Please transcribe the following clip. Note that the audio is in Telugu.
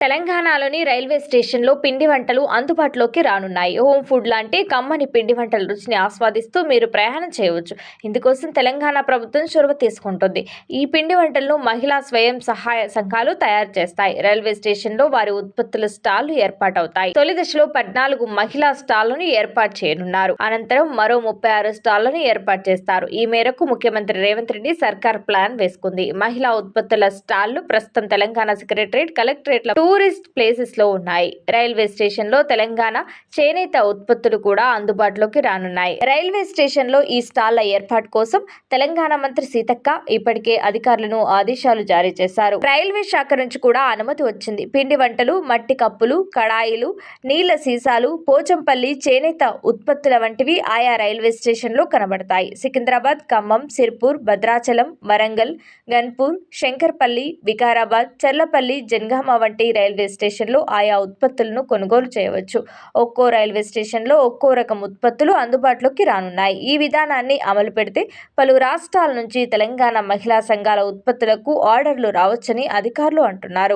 తెలంగాణలోని రైల్వే స్టేషన్లో పిండి వంటలు అందుబాటులోకి రానున్నాయి. హోమ్ ఫుడ్ లాంటి కమ్మని పిండి వంటల రుచిని ఆస్వాదిస్తూ మీరు ప్రయాణం చేయవచ్చు. ఇందుకోసం తెలంగాణ ప్రభుత్వం చొరవ తీసుకుంటుంది. ఈ పిండి వంటలను మహిళా స్వయం సహాయ సంఘాలు తయారు చేస్తాయి. రైల్వే స్టేషన్లో వారి ఉత్పత్తుల స్టాళ్ళు ఏర్పాటవుతాయి. తొలి దశలో పద్నాలుగు మహిళా స్టాళ్ళను ఏర్పాటు చేయనున్నారు. అనంతరం మరో ముప్పై ఆరు స్టాళ్ళను ఏర్పాటు చేస్తారు. ఈ మేరకు ముఖ్యమంత్రి రేవంత్ రెడ్డి సర్కార్ ప్లాన్ వేసుకుంది. మహిళా ఉత్పత్తుల స్టాళ్ళు ప్రస్తుతం తెలంగాణ సెక్రటరేట్ కలెక్టరేట్ల టూరిస్ట్ ప్లేసెస్లో ఉన్నాయి. రైల్వే స్టేషన్లో తెలంగాణ చేనేత ఉత్పత్తులు కూడా అందుబాటులోకి రానున్నాయి. రైల్వే స్టేషన్లో ఈ స్టాళ్ళ ఏర్పాటు కోసం తెలంగాణ మంత్రి సీతక్క ఇప్పటికే అధికారులను ఆదేశాలు జారీ చేశారు. రైల్వే శాఖ నుంచి కూడా అనుమతి వచ్చింది. పిండి వంటలు మట్టి కప్పులు కడాయిలు నీళ్ళ సీసాలు పోచంపల్లి చేనేత ఉత్పత్తుల వంటివి ఆయా రైల్వే స్టేషన్లో కనబడతాయి. సికింద్రాబాద్ ఖమ్మం సిర్పూర్ భద్రాచలం వరంగల్ గన్పూర్ శంకర్పల్లి వికారాబాద్ చర్లపల్లి జనగామ వంటి రైల్వే స్టేషన్లో ఆయా ఉత్పత్తులను కొనుగోలు చేయవచ్చు. ఒక్కో రైల్వే స్టేషన్లో ఒక్కో రకం ఉత్పత్తులు అందుబాటులోకి రానున్నాయి. ఈ విధానాన్ని అమలు పెడితే పలు రాష్ట్రాల నుంచి తెలంగాణ మహిళా సంఘాల ఉత్పత్తులకు ఆర్డర్లు రావచ్చని అధికారులు అంటున్నారు.